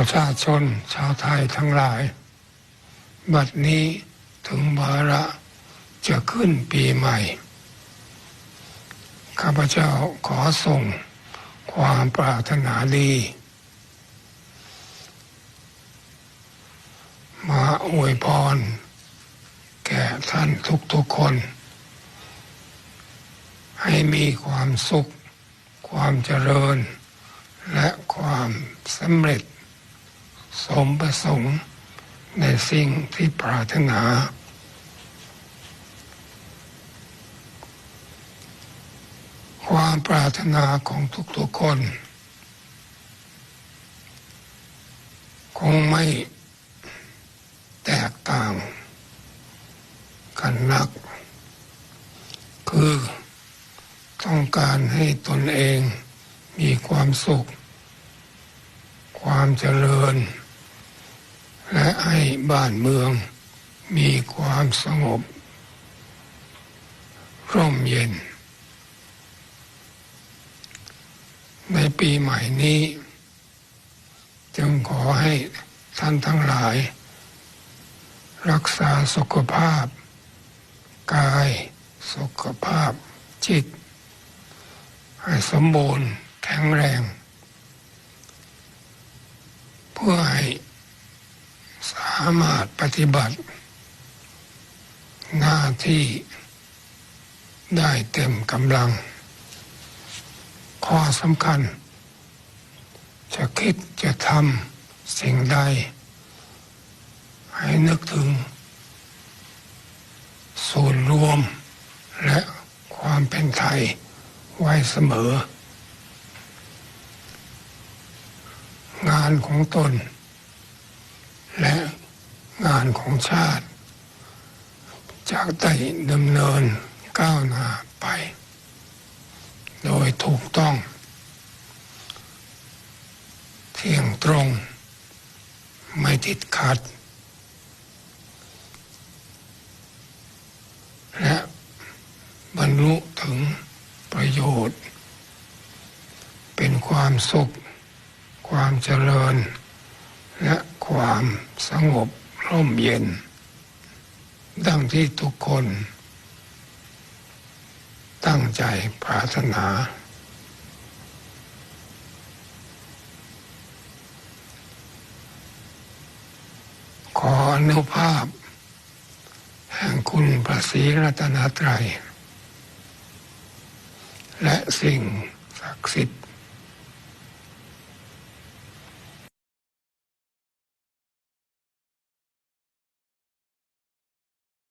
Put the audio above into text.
ประชาชนชาวไทยทั้งหลาย บัดนี้ถึงวาระจะขึ้นปีใหม่ ข้าพเจ้าขอส่งความปรารถนาดี มาอวยพร แก่ท่านทุกๆคน ให้มีความสุข ความเจริญ และความสำเร็จ สมประสงค์ในสิ่งที่ปรารถนา ความปรารถนาของทุกๆคน คงไม่แตกต่างกันนัก คือต้องการให้ตนเองมีความสุข ความเจริญ และให้บ้านเมืองมีความสงบ ร่มเย็น ในปีใหม่นี้ จึงขอให้ท่านทั้งหลาย รักษาสุขภาพ กายสุขภาพจิต ให้สมบูรณ์แข็งแรง เพื่อให้ สามารถปฏิบัติ หน้าที่ได้เต็มกำลัง ข้อสำคัญ จะคิดจะทำสิ่งใด ให้นึกถึง ส่วนรวมและความเป็นไทยไว้เสมอ งานของตน และงานของชาติ จากได้ดำเนินก้าวหน้าไป โดยถูกต้อง เที่ยงตรง ไม่ติดขัด และบรรลุถึงประโยชน์ เป็นความสุข ความเจริญ และ ความสงบร่มเย็น ดังที่ทุกคน ตั้งใจปรารถนา ขออนุภาพ แห่งคุณพระศรีรัตนตรัย และสิ่งศักดิ์สิทธิ์